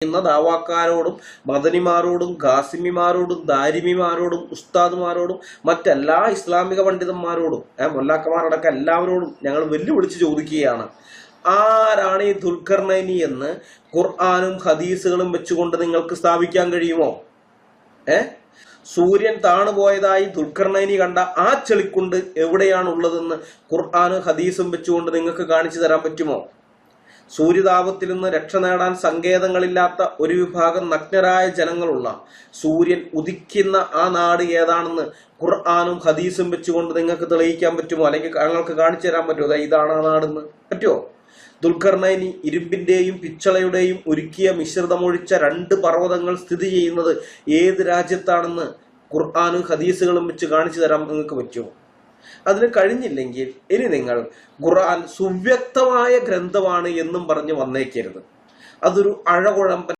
ചെയ്യുന്ന ദാവാക്കാരോടും മദനിമാരോടും ഖാസിമിമാരോടും ദാരിമിമാരോടും ഉസ്താദുമാരോടും മറ്റെല്ലാ ഇസ്ലാമിക പണ്ഡിതന്മാരോടും മൊല്ലാക്കമാരടക്കം എല്ലാവരോടും ഞങ്ങൾ വെല്ലുവിളിച്ച് ചോദിക്കുകയാണ്. ആരാണ് ഈ ദുൽഖർനൈനി എന്ന് ഖുർആാനും ഹദീസുകളും വെച്ചുകൊണ്ട് നിങ്ങൾക്ക് സ്ഥാപിക്കാൻ കഴിയുമോ? ഏ? സൂര്യൻ താണുപോയതായി ദുൽഖർനൈനി കണ്ട ആ ചെളിക്കുണ്ട് എവിടെയാണ് ഉള്ളതെന്ന് ഖുർആാനും ഹദീസും വെച്ചുകൊണ്ട് നിങ്ങൾക്ക് കാണിച്ചു തരാൻ പറ്റുമോ? സൂര്യതാപത്തിൽ നിന്ന് രക്ഷ നേടാൻ സങ്കേതങ്ങളില്ലാത്ത ഒരു വിഭാഗം നഗ്നരായ ജനങ്ങളുള്ള സൂര്യൻ ഉദിക്കുന്ന ആ നാട് ഏതാണെന്ന് ഖുർആാനും ഹദീസും വെച്ചുകൊണ്ട് നിങ്ങൾക്ക് തെളിയിക്കാൻ പറ്റുമോ? അല്ലെങ്കിൽ ഞങ്ങൾക്ക് കാണിച്ചു തരാൻ പറ്റുമോ? അതായത് ഇതാണ് ആ നാടെന്ന് പറ്റുമോ? ദുൽഖർണയിനി ഇരുമ്പിന്റെയും പിച്ചളയുടെയും ഒരുക്കിയ മിശ്രിതമൊഴിച്ച രണ്ട് പർവതങ്ങൾ സ്ഥിതി ചെയ്യുന്നത് ഏത് രാജ്യത്താണെന്ന് ഖുർആാനും ഹദീസുകളും വെച്ച് കാണിച്ചു തരാൻ നിങ്ങൾക്ക് പറ്റുമോ? അതിന് കഴിഞ്ഞില്ലെങ്കിൽ ഇനി നിങ്ങൾ ഖുർആൻ സുവ്യക്തമായ ഗ്രന്ഥമാണ് എന്നും പറഞ്ഞ് വന്നേക്കരുത്. അതൊരു അഴകുഴമ്പൻ